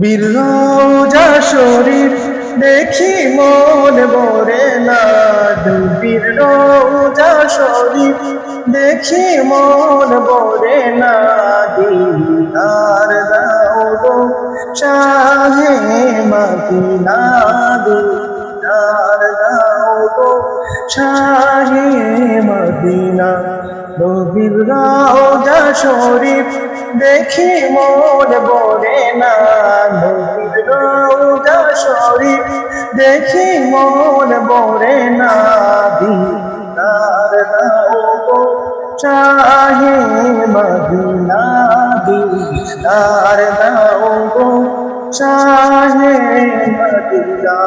নবীর রোজা শরীফ দেখি মন বরে না। নবীর রোজা শরীফ দেখি মন বরে না। দিদার দাও গো শাহে মদিনা দিদার দাও গো শাহে মদিনা নবীর রওজা শরীফ দেখি মন বলে না রওজা শরীফ। দেখি মন বলে না চাহে মদিনা দিদার দাও গো চাহে মদিনা।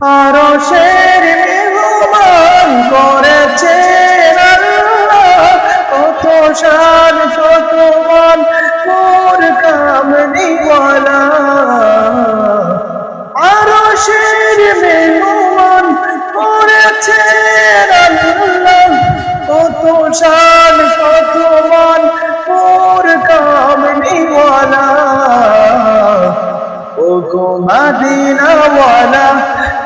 আরও শের মেহমান করেছে কত শান কত মান মোর কামনিওয়ালা ও গো মদিনাওয়ালা,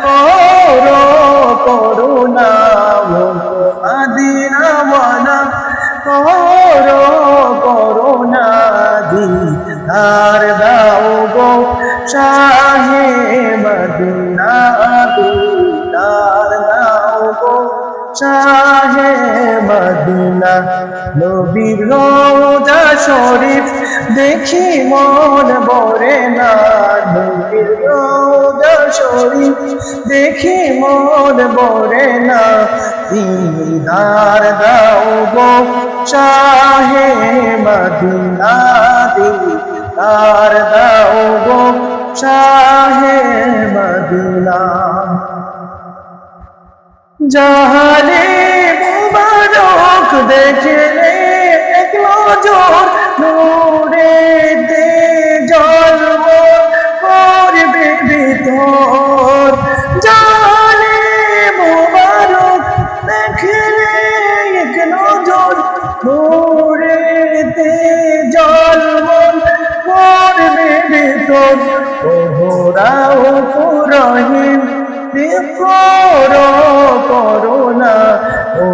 করো করুণা। ও গো মদিনাওয়ালা, করো করুণা। দিদার দাও গো শাহে মদিনা, দিদার দাও গো শাহে মদিনা নবীর রোজা শরীফ দেখি মন ভরে না। নবীর রোজা শরীফ দেখি মন ভরে না। দিদার দাও গো শাহে মদিনা দিদার দাও গো শাহে মদিনা। জাহালে দেখলে এক নজর নূরে দে জন্ম করবে ভিতর। জাহালে মুবারক দেখলে এক নজর নূরে দে জন্ম করবে ভিতর। ওহরাও রহিম করো করোনা ও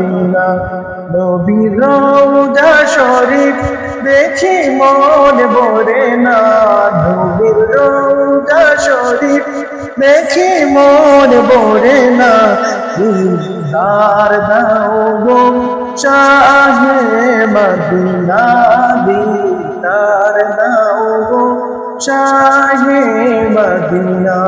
মদিনা নবীর রওজা শরীফ দেখি মন ভরে না। নবীর রওজা শরীফ দেখি মন ভরে না। দিদার দাও গো শাহে মদিনা দিদার দাও গো শাহে মদিনা।